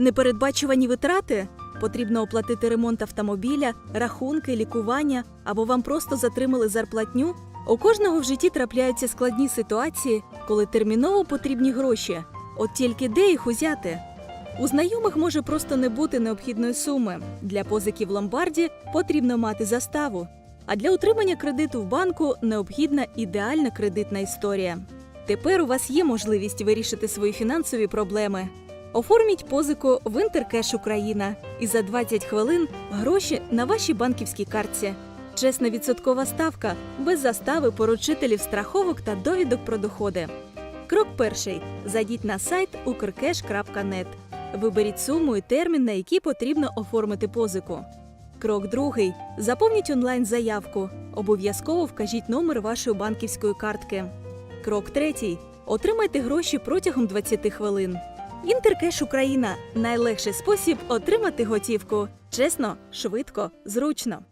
Непередбачувані витрати потрібно оплатити ремонт автомобіля, рахунки, лікування або вам просто затримали зарплатню. У кожного в житті трапляються складні ситуації, коли терміново потрібні гроші. От тільки де їх узяти? У знайомих може просто не бути необхідної суми. Для позики в ломбарді потрібно мати заставу. А для отримання кредиту в банку необхідна ідеальна кредитна історія. Тепер у вас є можливість вирішити свої фінансові проблеми. Оформіть позику в Інтеркеш Україна і за 20 хвилин гроші на вашій банківській картці. Чесна відсоткова ставка без застави поручителів страховок та довідок про доходи. Крок перший: зайдіть на сайт ukrcash.net. Виберіть суму і термін, на який потрібно оформити позику. Крок другий: заповніть онлайн заявку. Обов'язково вкажіть номер вашої банківської картки. Крок третій: отримайте гроші протягом 20 хвилин. Інтеркеш Україна найлегший спосіб отримати готівку. Чесно, швидко, зручно.